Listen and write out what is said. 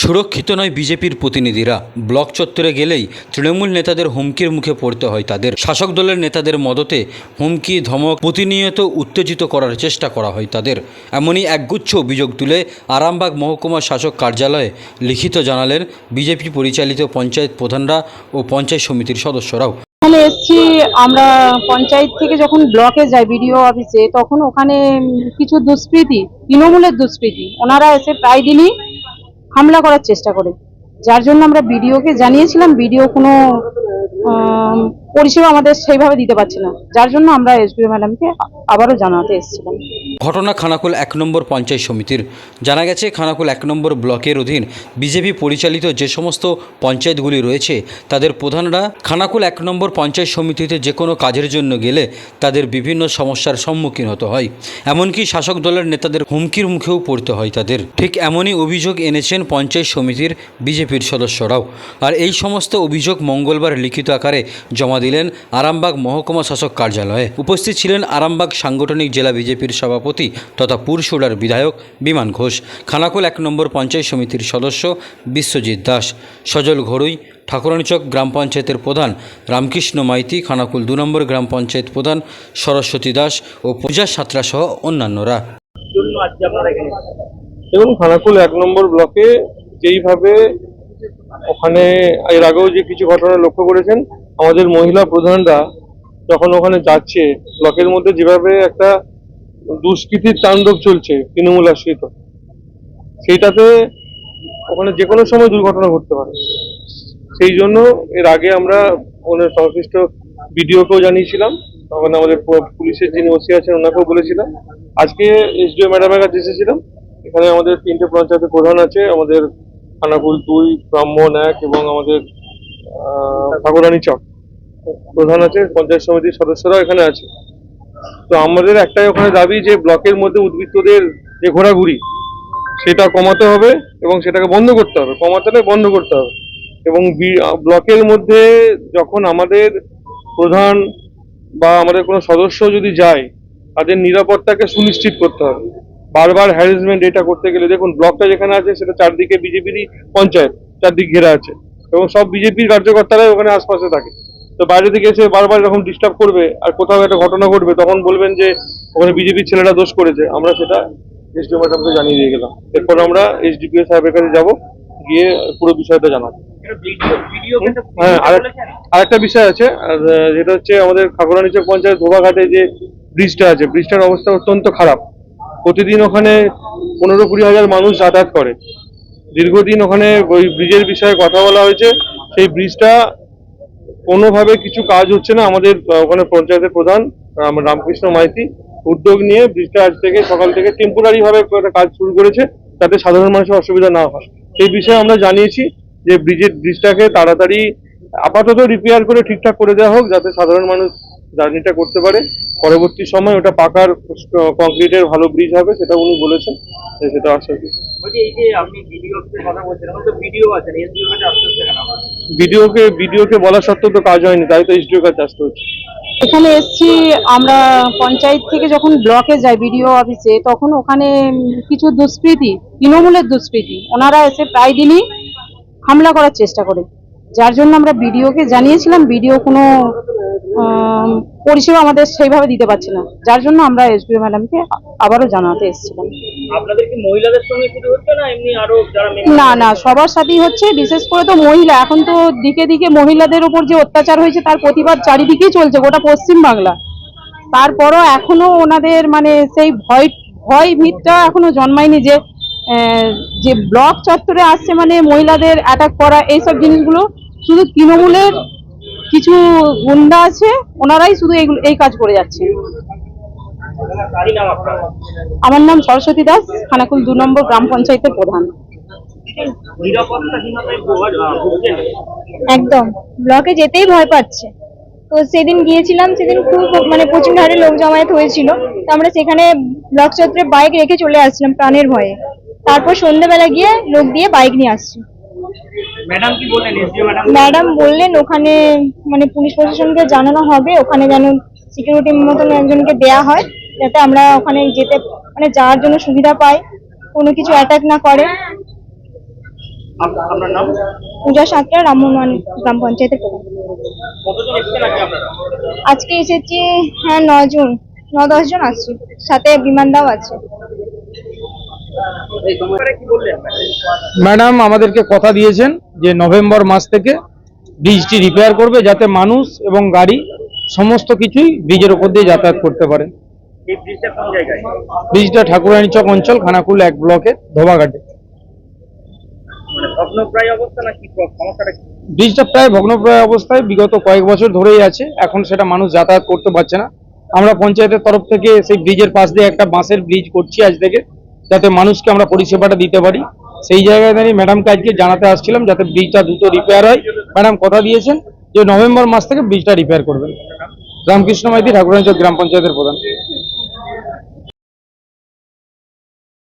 সুরক্ষিত নয় বিজেপির প্রতিনিধিরা। ব্লক চত্বরে গেলেই তৃণমূল নেতাদের হুমকির মুখে পড়তে হয় তাদের। শাসক দলের নেতাদের মদতে হুমকি, ধমক, প্রতিনিয়ত উত্তেজিত করার চেষ্টা করা হয় তাদের। এমনই একগুচ্ছ অভিযোগ তুলে আরামবাগ মহকুমা শাসক কার্যালয়ে লিখিত জানালেন বিজেপি পরিচালিত পঞ্চায়েত প্রধানরা ও পঞ্চায়েত সমিতির সদস্যরাও। এখানে এসছি আমরা পঞ্চায়েত থেকে যখন ব্লকে যাই বিডিও অফিসে, তখন ওখানে কিছু দুষ্কৃতি, তৃণমূলের দুষ্কৃতী, ওনারা এসে প্রায় দিনই হামলা করার চেষ্টা করে। যার জন্য আমরা বিডিওকে জানিয়েছিলাম বিডিও কোনো পরিষেবা আমাদের সেইভাবে দিতে পারছে না। যার জন্য আমরা এসডিও ম্যাডামকে আবারও জানাতে এসেছিলাম। ঘটনা খানাকুল এক নম্বর পঞ্চায়েত সমিতির। জানা গেছে, খানাকুল এক নম্বর ব্লকের অধীন বিজেপি পরিচালিত যে সমস্ত পঞ্চায়েতগুলি রয়েছে, তাদের প্রধানরা খানাকুল এক নম্বর পঞ্চায়েত সমিতিতে যে কোনো কাজের জন্য গেলে তাদের বিভিন্ন সমস্যার সম্মুখীন হতে হয়। এমনকি শাসক দলের নেতাদের হুমকির মুখেও পড়তে হয় তাদের। ঠিক এমনই অভিযোগ এনেছেন পঞ্চায়েত সমিতির বিজেপির সদস্যরাও। আর এই সমস্ত অভিযোগ মঙ্গলবার লিখিত আকারে জমা দিলেন আরামবাগ মহকুমা শাসক কার্যালয়ে উপস্থিত ছিলেন আরামবাগ সাংগঠনিক জেলা বিজেপির সভাপতি তথা পুরসুড়ার বিধায়ক বিমান ঘোষ, খানাকুল এক নম্বর পঞ্চায়েত সমিতির সদস্য বিশ্বজিৎ দাস, সজল ঘড়ুই ঠাকুরানীচক গ্রাম পঞ্চায়েতের প্রধান রামকৃষ্ণ মাইতি, খানাকুল দু নম্বর গ্রাম পঞ্চায়েত প্রধান সরস্বতী দাস ও পূজা সাঁতরা সহ অন্যান্যরা? দেখুন, খানাকুল এক নম্বর ব্লকে যেইভাবে ওখানে, এর আগেও যে কিছু ঘটনা লক্ষ্য করেছেন আমাদের মহিলা প্রধানরা যখন ওখানে যাচ্ছে ব্লকের মধ্যে যেভাবে একটা দুষ্কৃতির তাণ্ডব চলছে তৃণমূল আশ্রিত, সেইটাতে ওখানে যে কোনো সময় দুর্ঘটনা ঘটতে পারে। সেই জন্য এর আগে আমরা ওনার সংশ্লিষ্ট বিডিওকেও জানিয়েছিলাম ওখানে আমাদের পুলিশের যিনি ওসি আছেন ওনাকেও বলেছিলাম। আজকে এসডিও ম্যাডামের কাছে এসেছিলাম। এখানে আমাদের তিনটে পঞ্চায়েতের প্রধান আছে, আমাদের খানাকুল দুই, ব্রাহ্মণ এক এবং আমাদের ঠাকুরানী চক। প্রধান আছে পঞ্চায়েত সমিতির সদস্যরাও এখানে আছে। তো আমাদের একটাই ওখানে দাবি যে ব্লকের মধ্যে উদ্বৃত্তদের যে ঘোরাঘুরি, সেটা কমাতে হবে এবং সেটাকে বন্ধ করতে হবে। কমাতে নয় বন্ধ করতে হবে। এবং ব্লকের মধ্যে যখন আমাদের প্রধান বা আমাদের কোনো সদস্য যদি যায়, তাদের নিরাপত্তাকে সুনিশ্চিত করতে হবে। বারবার হ্যারাসমেন্ট এটা করতে গেলে দেখুন, ব্লকটা যেখানে আছে, সেটা চারদিকে বিজেপিরই পঞ্চায়েত, চারদিক ঘেরা আছে। এবং সব বিজেপির কার্যকর্তারাই ওখানে আশপাশে থাকে। তো বাইরে থেকে এসে বারবার এরকম ডিস্টার্ব করবে আর কোথাও একটা ঘটনা ঘটবে, তখন বলবেন যে ওখানে বিজেপির ছেলেরা দোষ করেছে। আমরা সেটা এসডিও ম্যাডামকে জানিয়ে দিয়ে গেলাম। এরপর আমরা এসডিপিও সাহেবের কাছে যাব, গিয়ে পুরো বিষয়টা জানাব। হ্যাঁ আর? আরেকটা বিষয় আছে যেটা হচ্ছে আমাদের খাগড়ানিচক পঞ্চায়েত ধোবাঘাটে যে ব্রিজটা আছে, ব্রিজটার অবস্থা অত্যন্ত খারাপ। প্রতিদিন ওখানে পনেরো কুড়ি হাজার মানুষ যাতায়াত করে। দীর্ঘদিন ওখানে ওই ব্রিজের বিষয়ে কথা বলা হয়েছে, সেই ব্রিজটা কোনোভাবে কিছু কাজ হচ্ছে না। আমাদের ওখানে পঞ্চায়েতের প্রধান রামকৃষ্ণ মাইতি, উদ্যোগ নিয়ে ব্রিজটা আজ থেকে, সকাল থেকে টেম্পোরারি ভাবে একটা কাজ শুরু করেছে যাতে সাধারণ মানুষের অসুবিধা না হয়। সেই বিষয়ে আমরা জানিয়েছি যে ব্রিজের, ব্রিজটাকে তাড়াতাড়ি আপাতত রিপেয়ার করে ঠিকঠাক করে দেওয়া হোক, যাতে সাধারণ মানুষ জার্নিটা করতে পারে। পরবর্তী সময় ওটা পাকার কংক্রিটের ভালো ব্রিজ হবে, সেটা উনি বলেছেন সেটা আশা বলছি, এই যে আপনি ভিডিও কথা বলছেন ভিডিও আছে ভিডিওকে ভিডিওকে বলা সত্ত্বেও তো কাজ হয়নি, তাই তো এসডিও কাছে আসতে হচ্ছে। এখানে এসছি, আমরা পঞ্চায়েত থেকে যখন ব্লকে যাই বিডিও অফিসে, তখন ওখানে কিছু দুষ্কৃতি, তৃণমূলের দুষ্কৃতি, ওনারা এসে প্রায় দিনই হামলা করার চেষ্টা করে। যার জন্য আমরা বিডিওকে জানিয়েছিলাম, বিডিও কোনো পরিষেবা আমাদের সেইভাবে দিতে পারছে না। যার জন্য আমরা এসডিও ম্যাডামকে আবারও জানাতে এসেছিলাম। না না সবার সাথেই হচ্ছে বিশেষ করে তো মহিলা। এখন তো দিকে দিকে মহিলাদের উপর যে অত্যাচার হয়েছে তার প্রতিবাদ চারিদিকেই চলছে গোটা পশ্চিম বাংলা তারপরও এখনও ওনাদের মানে সেই ভয় ভয় ভিতটা এখনও জন্মায়নি যে যে ব্লক চত্বরে আসছে মানে মহিলাদের অ্যাটাক করা এইসব জিনিসগুলো শুধু তৃণমূলের কিছু গুন্ডা আছে ওনারাই শুধু এইগুলো এই কাজ করে যাচ্ছে। আমার নাম সরস্বতী দাস খানাকুল দু নম্বর গ্রাম পঞ্চায়েতের প্রধান। একদম। ব্লকে যেতেই ভয় পাচ্ছে। তো সেদিন গিয়েছিলাম সেদিন খুব মানে প্রচুর হারে লোক জমায়েত হয়েছিল। তো আমরা সেখানে ব্লক চত্বরে বাইক রেখে চলে আসছিলাম প্রাণের ভয়ে। তারপর সন্ধ্যেবেলা গিয়ে লোক দিয়ে বাইক নিয়ে আসছি। ম্যাডাম কি বললেন? ম্যাডাম ম্যাডাম বললেন ওখানে মানে পুলিশ প্রশাসনকে জানানো হবে ওখানে যেন সিকিউরিটি মতন একজনকে দেয়া হয় যাতে আমরা ওখানে যেতে মানে যাওয়ার জন্য সুবিধা পাই কোনো কিছু অ্যাটাক না করে। আপনার নাম? পূজা সাঁতরা রামমোহন গ্রাম পঞ্চায়েতের প্রধান। আজকে এসেছি হ্যাঁ নজন ন দশজন আসছি সাথে বিমানদাও আছে এই তোমার কি বললেন ম্যাডাম আমাদেরকে কথা দিয়েছেন যে নভেম্বর মাস থেকে ব্রিজটি রিপেয়ার করবে যাতে মানুষ এবং গাড়ি সমস্ত কিছুই ব্রিজের ওপর দিয়ে যাতায়াত করতে পারে। ব্রিজটা ঠাকুরানী চক অঞ্চল খানাকুল এক ব্লকের ধোবাঘাটে। মানে ব্রিজটা প্রায় ভগ্নপ্রায় অবস্থায় বিগত কয়েক বছর ধরেই আছে। এখন সেটা মানুষ যাতায়াত করতে পারছে না। আমরা পঞ্চায়েতের তরফ থেকে সেই ব্রিজের পাশ দিয়ে একটা বাঁশের ব্রিজ করছি আজ থেকে। যাতে মানুষকে আমরা পরিষেবাটা দিতে পারি। সেই জায়গায় দাঁড়িয়ে ম্যাডামকে আজকে জানাতে আসছিলাম যাতে ব্রিজটা দ্রুত রিপেয়ার হয়। ম্যাডাম কথা দিয়েছেন যে, নভেম্বর মাস থেকে ব্রিজটা রিপেয়ার করবেন। রামকৃষ্ণ মাইতি, ঠাকুরাঞ্চল গ্রাম পঞ্চায়েতের প্রধান।